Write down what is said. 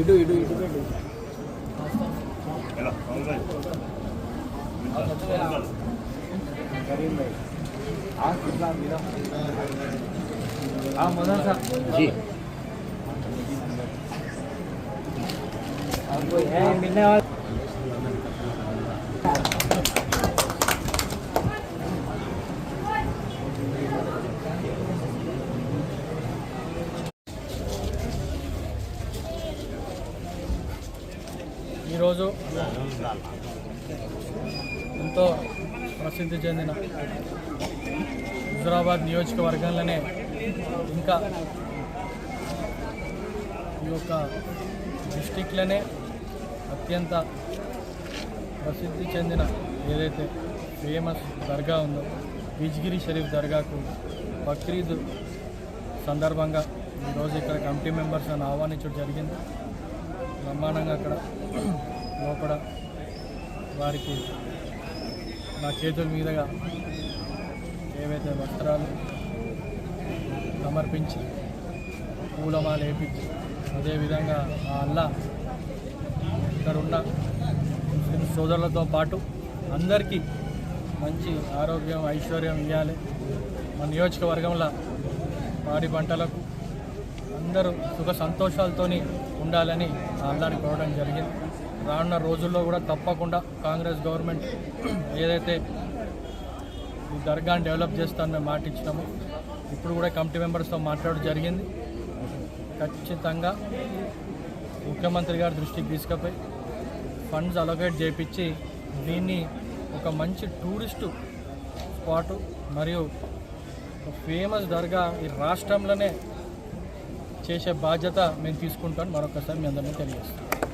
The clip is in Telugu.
ఇటు ఇటు ఇటు పెట్టు करीम भाई हाँ कितना मेरा हाँ मदन साहब जी और कोई है मिलने वाला ఈరోజు ఎంతో ప్రసిద్ధి చెందిన హుజురాబాద్ నియోజకవర్గంలోనే ఇంకా ఈ యొక్క డిస్టిక్లోనే అత్యంత ప్రసిద్ధి చెందిన ఏదైతే ఫేమస్ దర్గా ఉందో బిజ్గిరి షరీఫ్ దర్గాకు బక్రీద్ సందర్భంగా ఈరోజు ఇక్కడ కమిటీ మెంబర్స్ అని ఆహ్వానించడం జరిగింది. బ్రహ్మాండంగా అక్కడ లోపల వారికి నా చేతుల మీదుగా ఏవైతే వస్త్రాలు సమర్పించి పూలమాల వేపించి అదేవిధంగా ఆ అల్లా ఇక్కడున్న ముస్లిం సోదరులతో పాటు అందరికీ మంచి ఆరోగ్యం ఐశ్వర్యం ఇవ్వాలి మా నియోజకవర్గంలో పాడి పంటలకు అందరూ సుఖ సంతోషాలతోని ఉండాలని ఆ అల్లాని కోరడం జరిగింది. రానున్న రోజుల్లో కూడా తప్పకుండా కాంగ్రెస్ గవర్నమెంట్ ఏదైతే ఈ దర్గాని డెవలప్ చేస్తానని మేము మాట ఇచ్చినాము ఇప్పుడు కూడా కమిటీ మెంబర్స్తో మాట్లాడడం జరిగింది. ఖచ్చితంగా ముఖ్యమంత్రి గారి దృష్టికి తీసుకుపోయి ఫండ్స్ అలొకేట్ చేయించి దీన్ని ఒక మంచి టూరిస్టు స్పాటు మరియు ఒక ఫేమస్ దర్గా ఈ రాష్ట్రంలోనే చేసే బాధ్యత మేము తీసుకుంటాం మరొకసారి మీ అందరినీ తెలియజేస్తాం